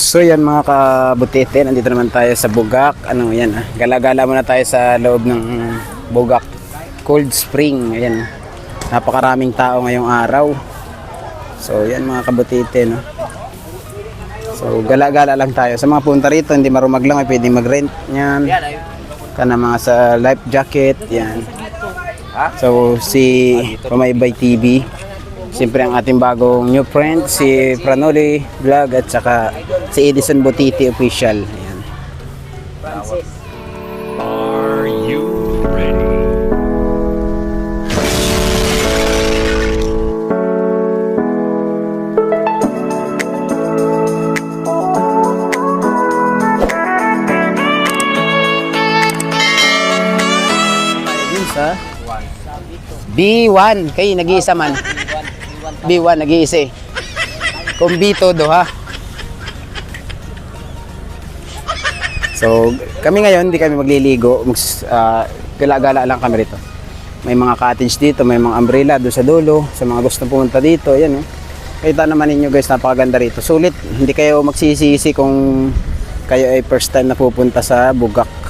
So yan mga kabutete, nandito naman tayo sa Bugak. Ano yan ah, gala-gala muna tayo sa loob ng Bugak Cold Spring. Ayan, napakaraming tao ngayong araw. So yan mga kabutete no. So gala-gala lang tayo. Sa mga punta rito, hindi marumag lang, ay pwede mag-rent yan. Kana mga sa life jacket, yan. So si Pamaybay TV, Siyempre ang ating bagong new friend, si Pranoli Vlog at saka si Edison Botiti Official. Ayan. Are you ready? Yun sa B1. Kayo nag-iisa man. B1 nag-iisa eh. Kung B todo ha. So, kami ngayon, hindi kami magliligo. Mag, ah, gala-gala lang kami rito. May mga cottage dito, may mga umbrella doon sa dulo. Sa mga gusto pumunta dito, yan oh. Kita naman ninyo guys, napakaganda rito. Sulit, hindi kayo magsisisi kung kayo ay first time na pupunta sa Bugak.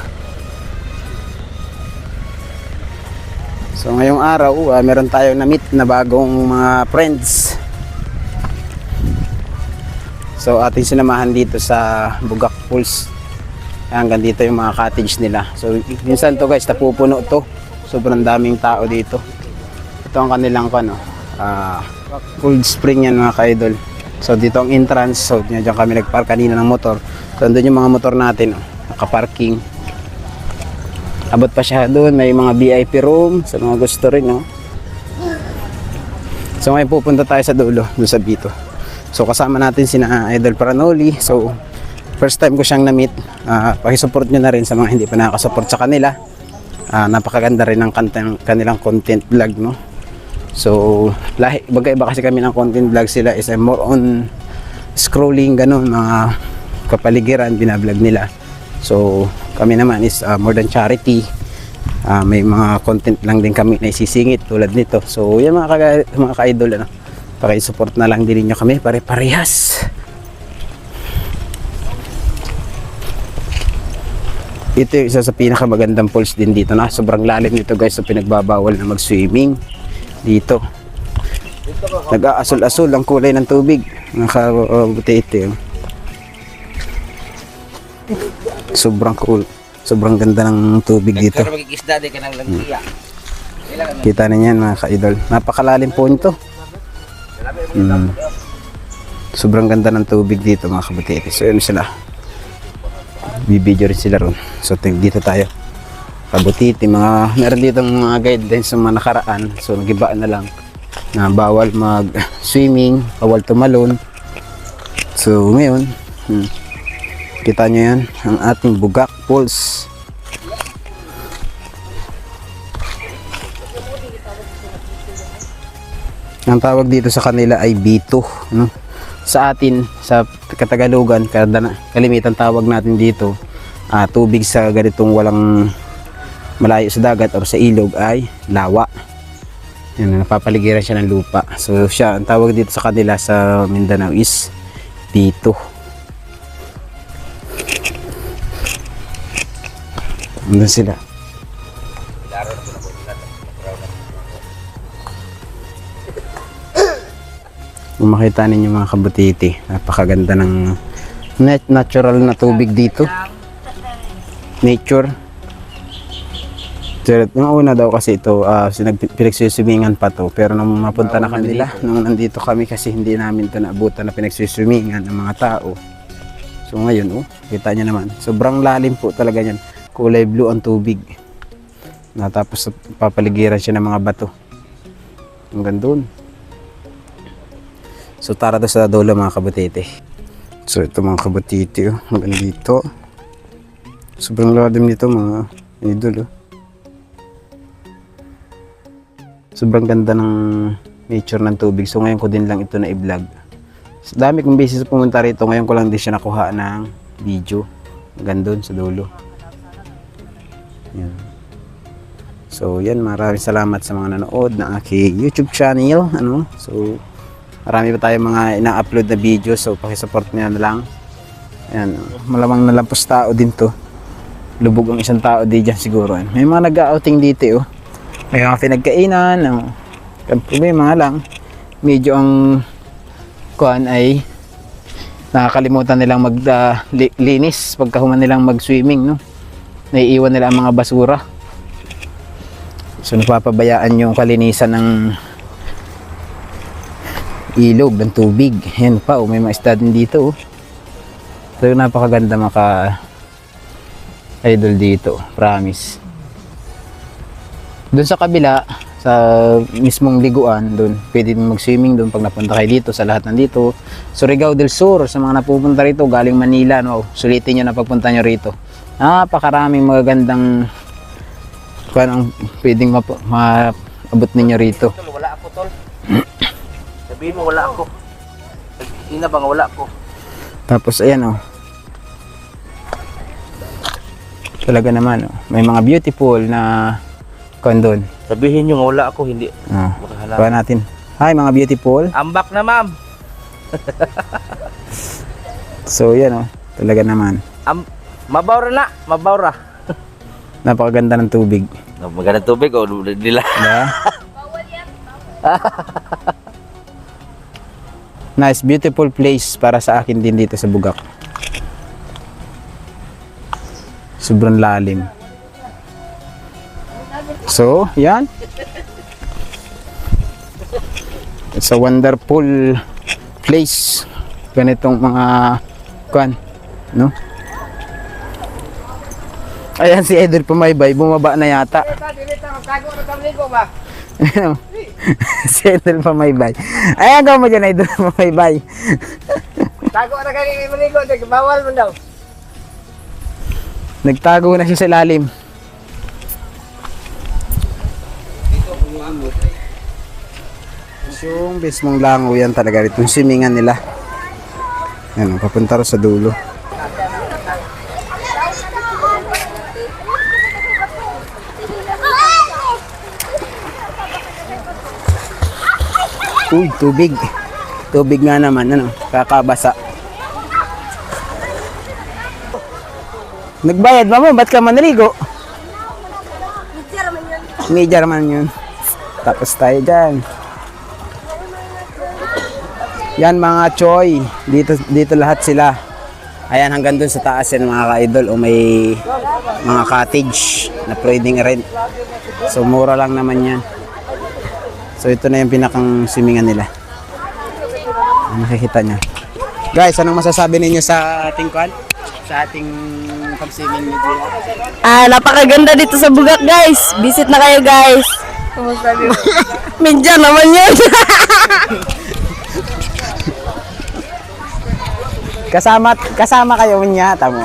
So ngayong araw, ah, meron tayong na-meet na bagong mga friends. So ating sinamahan dito sa Bugak Pools. Hanggang dito yung mga cottage nila. So minsan to guys, napupuno to. Sobrang daming tao dito. Ito ang kanilang ano, ah, cold spring yan mga ka-idol. So dito ang entrance. So diyan kami nagpark kanina ng motor. So andun yung mga motor natin, oh, nakaparking. Abot pa siya doon, may mga VIP room sa mga gusto rin, no? So ngayon pupunta tayo sa dulo, doon sa Bito. So kasama natin sina Idol Paranoli. So first time ko siyang na-meet. Ah, pakisupport nyo na rin sa mga hindi pa nakakasupport sa kanila. Ah, napakaganda rin ng kanilang, kanilang content vlog, no? So, lahi, bagay iba kasi kami ng content vlog sila is eh, more on scrolling, ganun, mga kapaligiran, binablog nila. So, kami naman is uh, more than charity. Ah, may mga content lang din kami na isisingit tulad nito. So, yan mga, ka- mga ka-idol, ano, pakisupport na lang din ninyo kami, pare-parehas. Ito yung isa sa pinakamagandang pools din dito na sobrang lalim nito guys so pinagbabawal na mag-swimming dito. Nag-aasul-asul ang kulay ng tubig. Nakabuti ito yun. Sobrang cool. Sobrang ganda ng tubig dito. Mag-isda di ka ng langkiya. Kita ninyo yan mga ka-idol. Napakalalim po nito. Mm. Sobrang ganda ng tubig dito mga kabutiti. So yun sila. Bibidyo rin sila ron. So dito tayo. Kabutiti, mga meron dito mga guidelines sa mga nakaraan. So nagibaan na lang na bawal mag swimming, bawal tumalon. So ngayon, hmm, kita nyo yan ang ating bugak pulse. Ang tawag dito sa kanila ay B2 no? sa atin sa Katagalugan kalimitan tawag natin dito uh, tubig sa ganitong walang malayo sa dagat o sa ilog ay lawa. Yan, napapaligiran siya ng lupa. So siya ang tawag dito sa kanila sa Mindanao is B2 Nandun sila. Kung makita ninyo mga kabutiti, napakaganda ng net natural na tubig dito. Nature. Jared, yung una daw kasi ito, ah, uh, pinagsusumingan pa to. Pero nung mapunta na kami nila, nung nandito kami kasi hindi namin ito naabutan na pinagsusumingan ng mga tao. So ngayon, oh, kita nyo naman. Sobrang lalim po talaga yan. Kulay blue ang tubig. Na tapos papaligiran siya ng mga bato. Hanggang doon. So tara to sa dulo mga kabutiti. So ito mga kabutiti oh. Hanggang dito. Sobrang lalim nito mga idol oh. Sobrang ganda ng nature ng tubig. So ngayon ko din lang ito na i-vlog. Sa dami kong beses pumunta rito. Ngayon ko lang din siya nakuha ng video. Hanggang doon sa dulo. Yan. So yan, maraming salamat sa mga nanood ng aking YouTube channel. Ano? So marami pa tayong mga ina-upload na video. So pakisupport niyo na lang. Ayan, malamang nalampos tao din to. Lubog ang isang tao di dyan siguro. May mga nag-outing dito oh. May mga pinagkainan. Oh. Ang problema lang, medyo ang kuan ay nakakalimutan nilang maglinis pagkahuman nilang mag-swimming, no? Naiiwan nila ang mga basura. So napapabayaan yung kalinisan ng ilog ng tubig. Yan pa, oh, may mga din dito. Oh. So napakaganda maka idol dito, promise. Doon sa kabila, sa mismong liguan, doon pwede din mag-swimming doon pag napunta kayo dito sa lahat nandito. Surigao del Sur, sa mga napupunta rito galing Manila, no, sulitin nyo na pagpunta nyo rito. Napakaraming magagandang kung ang pwedeng map- maabot ninyo rito. Wala ako, tol. Sabihin mo, wala ako. Ina bang wala ako? Tapos ayan oh. Talaga naman oh. May mga beautiful na kondon. Sabihin nyo nga wala ako, hindi. Ah, Makahala. kuha natin. Hi mga beautiful. Ambak na, ma'am. So yan oh. Talaga naman. Am mabawra na, mabawra. Napakaganda ng tubig. Maganda tubig, o nila. Diba? nice, beautiful place para sa akin din dito sa Bugak. Sobrang lalim. So, yan. It's a wonderful place. Ganitong mga kuan, no? Ayan si Edel Pumaybay, bumaba na yata. si Idol Pamaybay. Ayan ka mo dyan, Idol Pamaybay. Tago na kami maligo, bawal mo daw. Nagtago na siya sa ilalim. Yung mismong lango yan talaga rito. Yung simingan nila. Yan, papunta rin sa dulo. Uy, tubig. Tubig nga naman, ano, kakabasa. Nagbayad ba mo? Ba't ka manaligo? Media naman yun. Tapos tayo dyan. Yan mga choy. Dito, dito lahat sila. Ayan hanggang dun sa taas yan mga ka-idol. O may mga cottage na pwedeng rent. So mura lang naman yan. So ito na yung pinakang swimingan nila. Ang nakikita niya. Guys, anong masasabi ninyo sa ating kwan? Sa ating pag-swimming ni Gina? Ah, napakaganda dito sa Bugak, guys. Visit na kayo, guys. Kumusta niyo? Minja naman yun. Kasama kasama kayo niya, tamo.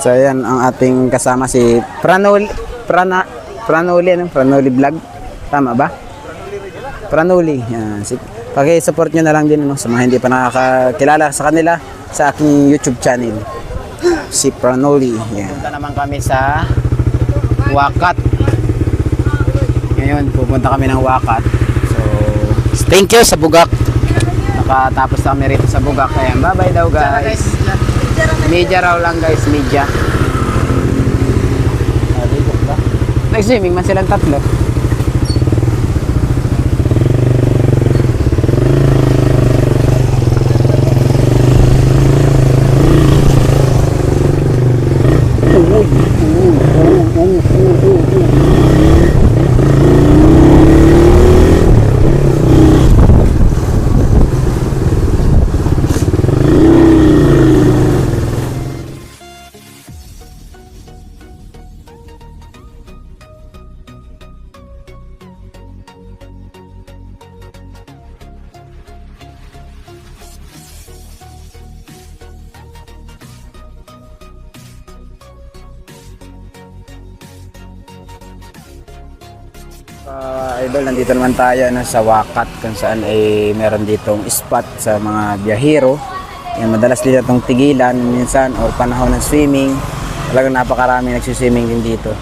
So ayan ang ating kasama si Pranoli Prana Pranoli ano? Pranoli vlog. Tama ba? Pranoli. Yan. Si, paki-support nyo na lang din ano, sa mga hindi pa nakakilala sa kanila sa aking YouTube channel. Si Pranoli. Yan. Punta naman kami sa Wakat. Ngayon, pupunta kami ng Wakat. So, thank you sa Bugak. Nakatapos na kami rito sa Bugak. Ayan, bye-bye daw guys. Media raw lang guys, media. Nag-swimming man silang tatlo. Uh, idol, nandito naman tayo no, sa Wakat kung saan ay meron ditong spot sa mga biyahero. Yan, madalas dito itong tigilan minsan or panahon ng swimming. Talagang napakarami nagsiswimming din dito.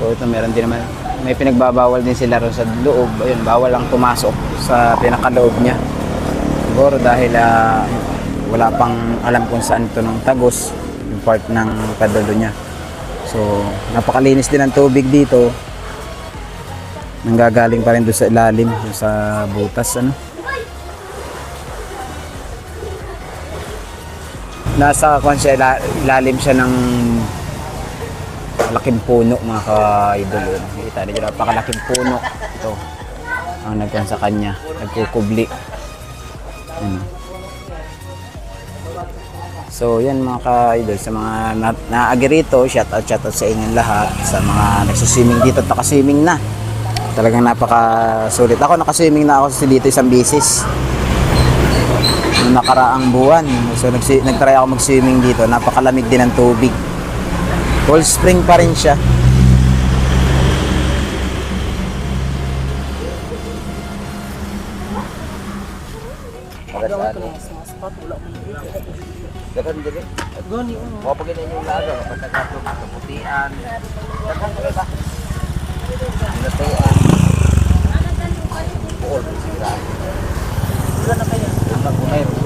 So ito meron din naman may pinagbabawal din sila ron sa loob. Ayun, bawal lang pumasok sa pinakaloob niya. Siguro dahil ah, wala pang alam kung saan to ng tagos, yung part ng padulo niya. So, napakalinis din ng tubig dito. Nanggagaling pa rin doon sa ilalim, doon sa butas, ano. Nasa kung siya, ila- ilalim siya ng malaking puno mga ka-idol. Nakikita niyo napakalaking puno. Ito. Ang nagkan sa kanya. Nagkukubli. Yan. So, yan mga ka-idol. Sa mga na- naagi rito, shout out, shout out sa inyong lahat. Sa mga nagsiswimming dito at nakaswimming na. Talagang napaka-sulit. Ako nakaswimming na ako dito isang bisis. Noong nakaraang buwan. So, nagsi- nagtry ako mag-swimming dito. Napakalamig din ng tubig. Cold spring pa rin siya. Dagan dili. Gani mo. Wa pagin yung laga nagato kaputian. Dagan dili ba? Natuan buol, sira. Sira na kayo. Ang bagunay.